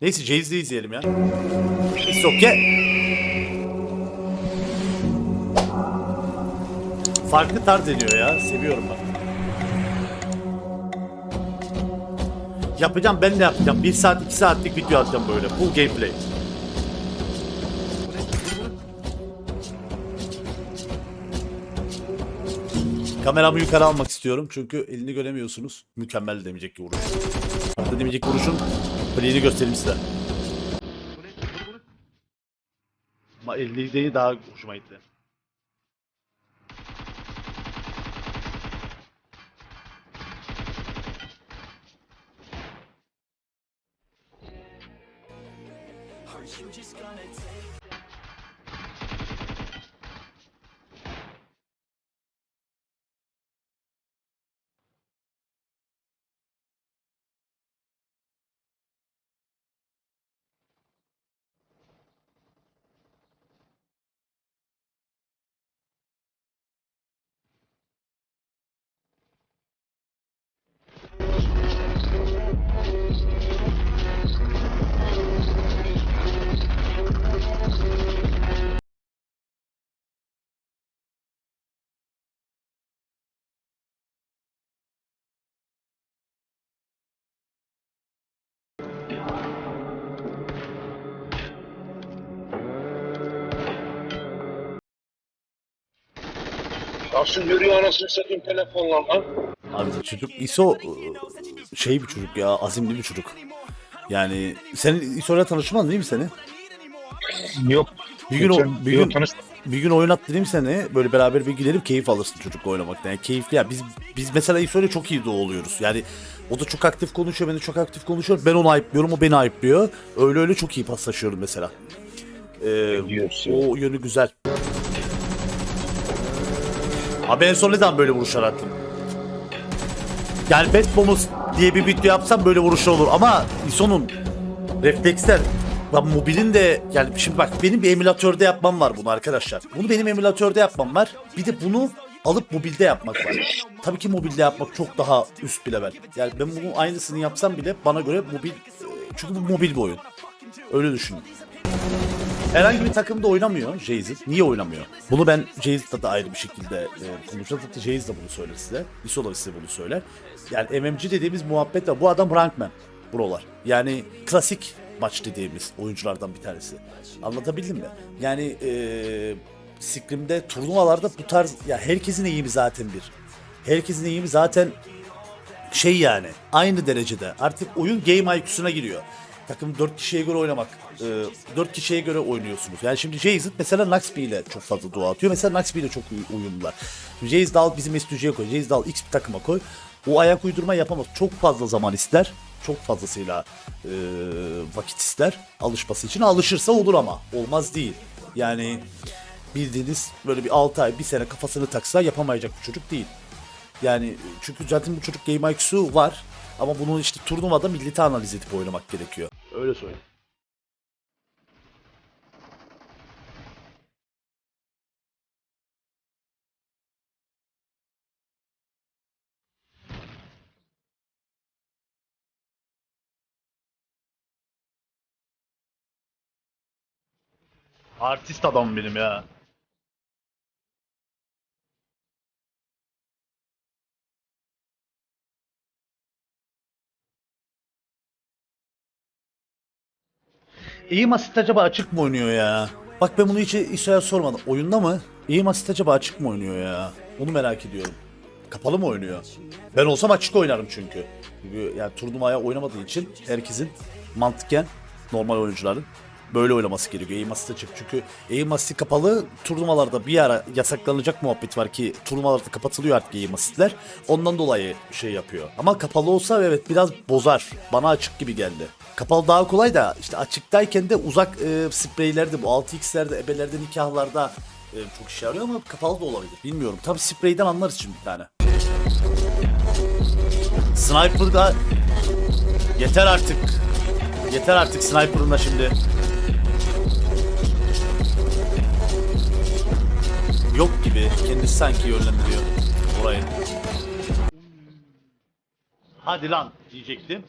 Neyse Jayz'i izleyelim ya. It's okay. Farklı tarz ediyor ya. Seviyorum ben. Yapacağım ben de yapacağım. 1 saat 2 saatlik video atacağım böyle. Full gameplay. Kameramı yukarı almak istiyorum çünkü elini göremiyorsunuz. Mükemmel demeyecek ki vuruş. Demeyecek vuruşun play'ini göstereyim size. Ama elini değil daha hoşuma gitti. Nasıl yürüyor anasını satayım telefonla lan? Abi çocuk ISO şey bir çocuk ya azimli bir çocuk. Yani senin ISO'yla tanışman değil mi seni? Yok. Bir gün, Geçen- bir, yok, gün, tanıştım. bir gün oyun attırayım seni böyle beraber bir gidelim keyif alırsın çocukla oynamaktan. Yani keyifli ya biz biz mesela ISO'yla çok iyi oluyoruz. Yani o da çok aktif konuşuyor ben de çok aktif konuşuyorum. Ben onu ayıplıyorum o beni ayıplıyor. Öyle öyle çok iyi paslaşıyoruz mesela. Ee, o yönü güzel. Abi en son neden böyle vuruşlar attın? Yani Best Bonus diye bir video yapsam böyle vuruşlar olur ama ISO'nun refleksler ben mobilin de yani şimdi bak benim bir emülatörde yapmam var bunu arkadaşlar. Bunu benim emülatörde yapmam var. Bir de bunu alıp mobilde yapmak var. Tabii ki mobilde yapmak çok daha üst bir level. Yani ben bunun aynısını yapsam bile bana göre mobil e, çünkü bu mobil bir oyun. Öyle düşünün. Herhangi bir takımda oynamıyor Jayz'in. Niye oynamıyor? Bunu ben Jayz'da da ayrı bir şekilde e, konuşacağım. Hatta Jayz de bunu söyler size. Iso da size bunu söyler. Yani MMG dediğimiz muhabbet var. Bu adam rankman. Brolar. Yani klasik maç dediğimiz oyunculardan bir tanesi. Anlatabildim mi? Yani e, Scrim'de turnuvalarda bu tarz ya herkesin eğimi zaten bir. Herkesin eğimi zaten şey yani aynı derecede. Artık oyun game IQ'suna giriyor. Takım 4 kişiye göre oynamak. E, 4 kişiye göre oynuyorsunuz. Yani şimdi Jayzit mesela Naxby ile çok fazla dua atıyor. Mesela Naxby ile çok uy- uyumlular. Şimdi Jayz al bizim S2G'ye koy. Jayz al X bir takıma koy. O ayak uydurma yapamaz. Çok fazla zaman ister. Çok fazlasıyla e, vakit ister. Alışması için. Alışırsa olur ama. Olmaz değil. Yani bildiğiniz böyle bir 6 ay, bir sene kafasını taksa yapamayacak bir çocuk değil. Yani çünkü zaten bu çocuk game IQ'su var. Ama bunu işte turnuvada milleti analiz edip oynamak gerekiyor. Öyle söyleyeyim. Artist adam benim ya. Eğim asit acaba açık mı oynuyor ya? Bak ben bunu hiç İso'ya sormadım. Oyunda mı? Eğim asit acaba açık mı oynuyor ya? Onu merak ediyorum. Kapalı mı oynuyor? Ben olsam açık oynarım çünkü. Çünkü yani turnuvaya oynamadığı için herkesin mantıken normal oyuncuların böyle oynaması gerekiyor. Eğim asit açık. Çünkü eğim asiti kapalı turnuvalarda bir ara yasaklanacak muhabbet var ki turnuvalarda kapatılıyor artık eğim asitler. Ondan dolayı şey yapıyor. Ama kapalı olsa evet biraz bozar. Bana açık gibi geldi. Kapalı daha kolay da işte açıktayken de uzak e, spreylerde bu 6x'lerde ebelerde nikahlarda e, çok işe yarıyor ama kapalı da olabilir. Bilmiyorum. Tabi spreyden anlarız şimdi bir tane. Sniper'da yeter artık. Yeter artık sniper'ın şimdi. yok gibi kendisi sanki yönlendiriyor orayı. Hadi lan diyecektim.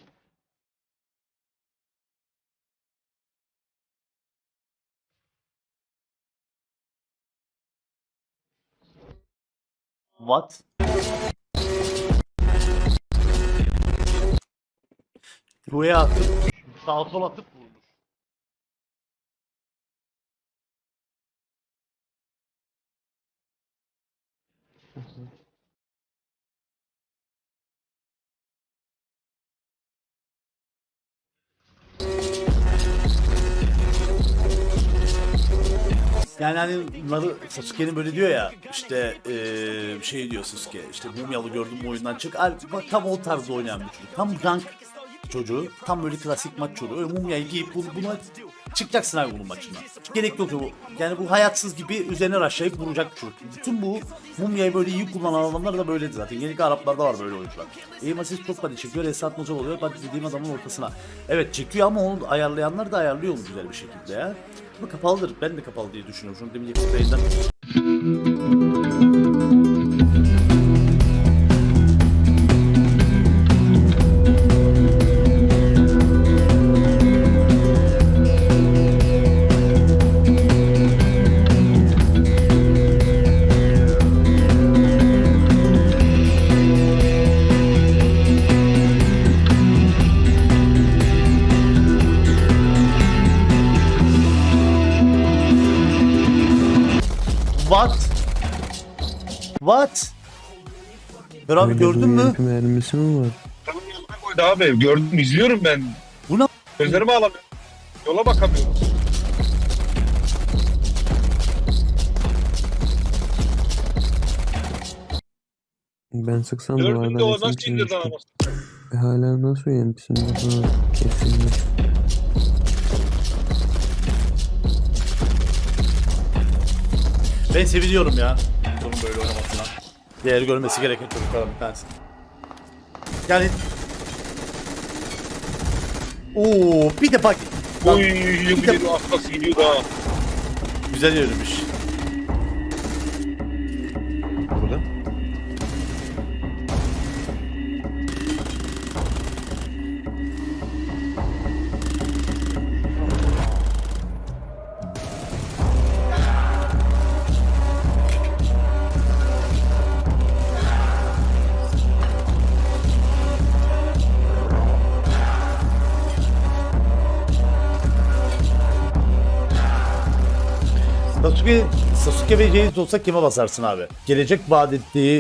What? Buraya atıp, sağa sol atıp Yani hani bunları Sasuke'nin böyle diyor ya işte eee şey diyor Sasuke işte Mumyalı gördüm bu oyundan çık. Al, bak tam o tarzda oynayan bir çocuk. Tam rank çocuğu. Tam böyle klasik maç çocuğu. Öyle Mumya'yı giyip bunu, buna çıkacaksın abi bunun maçına. Hiç gerek yok bu. Yani bu hayatsız gibi üzerine raşlayıp vuracak bir çocuk. Bütün bu Mumya'yı böyle iyi kullanan adamlar da böyleydi zaten. Genellikle Araplarda var böyle oyuncular. Eğim asist çok body çekiyor. Esat Nozal oluyor. Body dediğim adamın ortasına. Evet çekiyor ama onu ayarlayanlar da ayarlıyor onu güzel bir şekilde ya. Ama kapalıdır. Ben de kapalı diye düşünüyorum. Şunu demin yakın What? What? Ben abi gördün mü? Mermisi mi var? Tamam yanına koydu abi. Gördüm izliyorum ben. Bu ne? Gözlerimi alamıyorum. Yola bakamıyorum. Ben sıksam Gördüm duvardan de o nasıl indirdi anamı? E, hala nasıl uyanıksın? Ha, Ben seviniyorum ya. Bunun böyle oynamasına. Değer görmesi gereken çocuklardan bir tanesi. Yani... Oo, bir de bak. Oy ediyorum atlası gidiyor daha. Güzel yürümüş. Sasuke ve Jeiz olsa kime basarsın abi? Gelecek vaat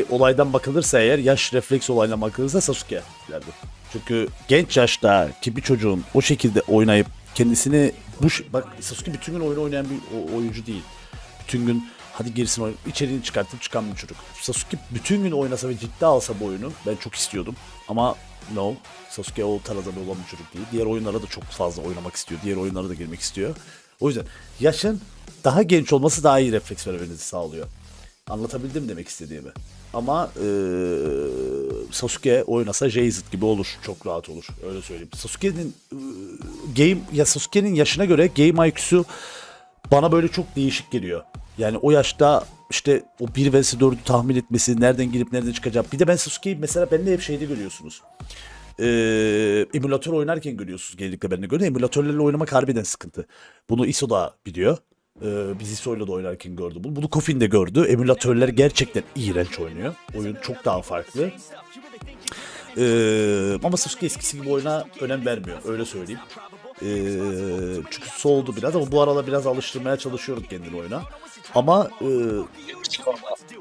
olaydan bakılırsa eğer yaş refleks olayına bakılırsa Sasuke derdi. Çünkü genç yaşta ki bir çocuğun o şekilde oynayıp kendisini bu bak Sasuke bütün gün oyun oynayan bir oyuncu değil. Bütün gün hadi girsin oyun içeriğini çıkartıp çıkan bir çocuk. Sasuke bütün gün oynasa ve ciddi alsa bu oyunu ben çok istiyordum ama no Sasuke o tarzda olan bir çocuk değil. Diğer oyunlara da çok fazla oynamak istiyor. Diğer oyunlara da girmek istiyor. O yüzden yaşın daha genç olması daha iyi refleks vermenizi sağlıyor. Anlatabildim demek istediğimi. Ama eee, Sasuke oynasa Jayzit gibi olur. Çok rahat olur. Öyle söyleyeyim. Sasuke'nin eee, game ya Sasuke'nin yaşına göre game IQ'su bana böyle çok değişik geliyor. Yani o yaşta işte o 1 vs 4'ü tahmin etmesi, nereden girip nereden çıkacak. Bir de ben Sasuke'yi mesela bende hep şeyde görüyorsunuz. Ee, emülatör oynarken görüyorsunuz genellikle bende göre. Emülatörlerle oynamak harbiden sıkıntı. Bunu ISO da biliyor. Ee, biz ISO'yla da oynarken gördü bunu. Bunu Kofin de gördü. Emülatörler gerçekten iğrenç oynuyor. Oyun çok daha farklı. Ee, ama Sasuke eskisi gibi oyuna önem vermiyor. Öyle söyleyeyim. Ee, çünkü soğudu biraz ama bu aralar biraz alıştırmaya çalışıyorum kendini oyuna. Ama e,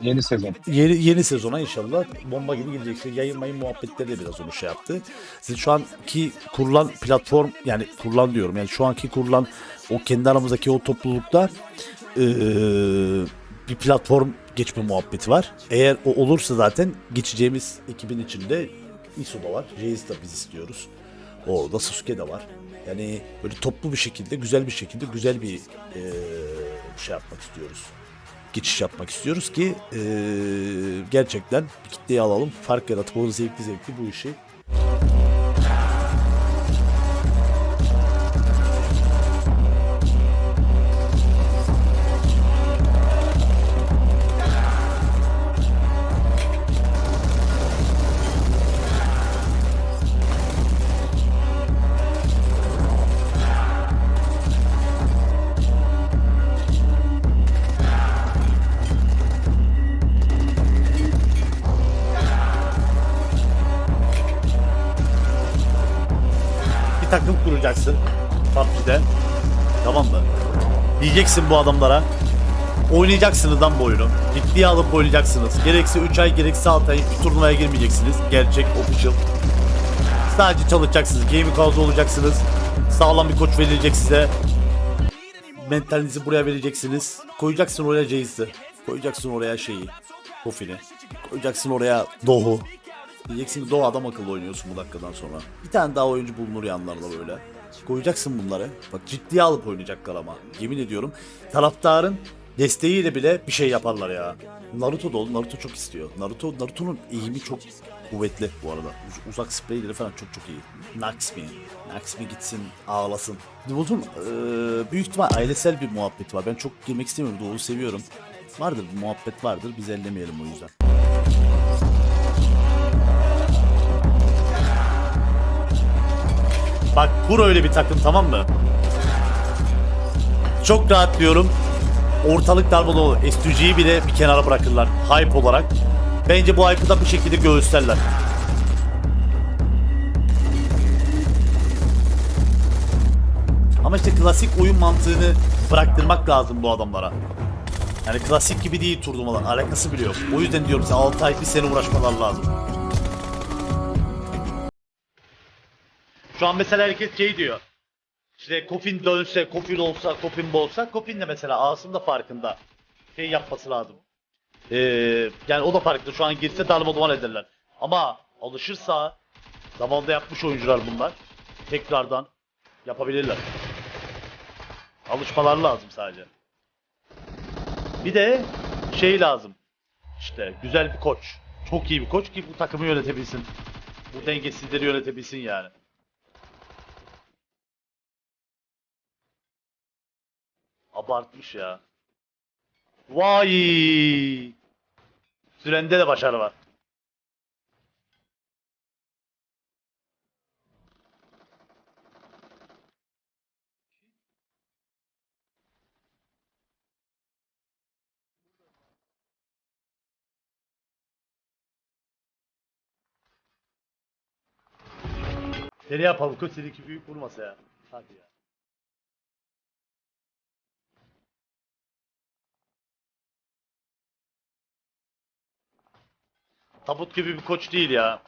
Yeni sezon. yeni, yeni sezona inşallah bomba gibi girecek. İşte yayın mayın muhabbetleri de biraz onu şey yaptı. Sizin şu anki kurulan platform yani kurulan diyorum yani şu anki kurulan o kendi aramızdaki o toplulukta eee, bir platform geçme muhabbeti var. Eğer o olursa zaten geçeceğimiz ekibin içinde ISO da var. Reis de biz istiyoruz. Orada Sasuke de var. Yani böyle toplu bir şekilde, güzel bir şekilde, güzel bir eee, şey yapmak istiyoruz geçiş yapmak istiyoruz ki eee, gerçekten kitleyi alalım. Fark yaratıp o zevkli zevkli bu işi takım kuracaksın PUBG'de. Tamam mı? Diyeceksin bu adamlara. Oynayacaksınız lan bu oyunu. Ciddiye alıp oynayacaksınız. Gerekse 3 ay gerekse 6 ay hiçbir turnuvaya girmeyeceksiniz. Gerçek, official. Sadece çalışacaksınız. Gaming house'da olacaksınız. Sağlam bir koç verilecek size. Mentalinizi buraya vereceksiniz. Koyacaksın oraya Jace'i. Koyacaksın oraya şeyi. Kofi'ni. Koyacaksın oraya Doğu. Diyeceksin ki Doğu adam akıllı oynuyorsun bu dakikadan sonra. Bir tane daha oyuncu bulunur yanlarına böyle. Koyacaksın bunları. Bak ciddiye alıp oynayacaklar ama. Yemin ediyorum. Taraftarın desteğiyle bile bir şey yaparlar ya. Naruto da oldu. Naruto çok istiyor. Naruto Naruto'nun eğimi çok kuvvetli bu arada. Uz- uzak spreyleri falan çok çok iyi. Naxmi. Naxmi gitsin ağlasın. Divult'un eee büyük ihtimal ailesel bir muhabbet var. Ben çok girmek istemiyorum. Doğu'yu seviyorum. Vardır bir muhabbet vardır. Biz ellemeyelim o yüzden. Bak kur öyle bir takım tamam mı? Çok rahat diyorum. Ortalık darmalı olur. S2G'yi bile bir kenara bırakırlar. Hype olarak. Bence bu hype'ı da bir şekilde göğüslerler. Ama işte klasik oyun mantığını bıraktırmak lazım bu adamlara. Yani klasik gibi değil turnuvalar. Alakası bile yok. O yüzden diyorum size 6 ay bir sene uğraşmalar lazım. Şu an mesela herkes şey diyor. İşte Kofin dönse, Kofin olsa, Kofin bolsa, Kofin de mesela Asım da farkında. Şey yapması lazım. Ee, yani o da farkında. Şu an girse darma duman ederler. Ama alışırsa zamanında yapmış oyuncular bunlar. Tekrardan yapabilirler. Alışmalar lazım sadece. Bir de şey lazım. İşte güzel bir koç. Çok iyi bir koç ki bu takımı yönetebilsin. Bu dengesizleri yönetebilsin yani. Abartmış ya. Vay! Sürende de başarı var. Nereye yapalım? Koç seninki büyük vurmasa ya. Hadi ya. Tabut gibi bir koç değil ya.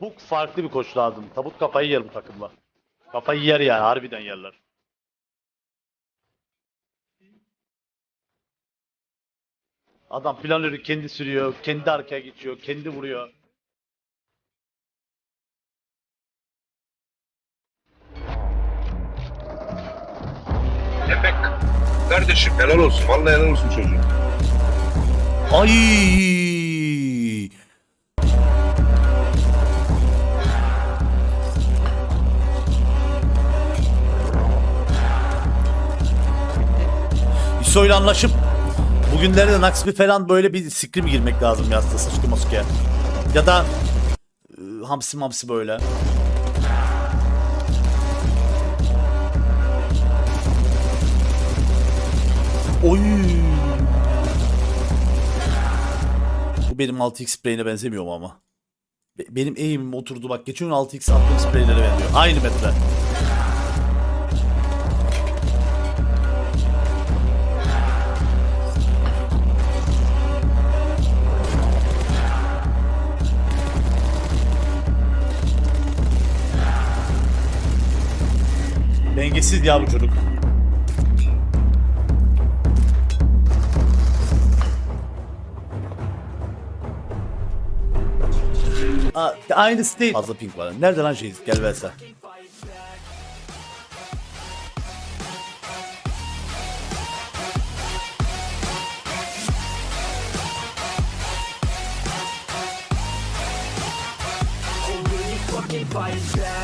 Bu farklı bir koç lazım. Tabut kafayı yer bu takımla. Kafayı yer yani harbiden yerler. Adam planörü kendi sürüyor, kendi arkaya geçiyor, kendi vuruyor. Efek. Kardeşim helal olsun. Vallahi helal olsun çocuğum. Ay! İso'yla anlaşıp bugünlerde Naxbi falan böyle bir scrim girmek lazım ya sıçkı moskaya. Ya da e, hamsi mamsi böyle. Oy! Bu benim 6x spreyine benzemiyor mu ama? Be- benim aim'im oturdu bak geçen gün 6x attığım spreylere benziyor. Aynı metre. Dengesiz ya bu çocuk. Aa, aynısı değil. Fazla pink var. Nerede lan şey? Gel versen. fucking fight back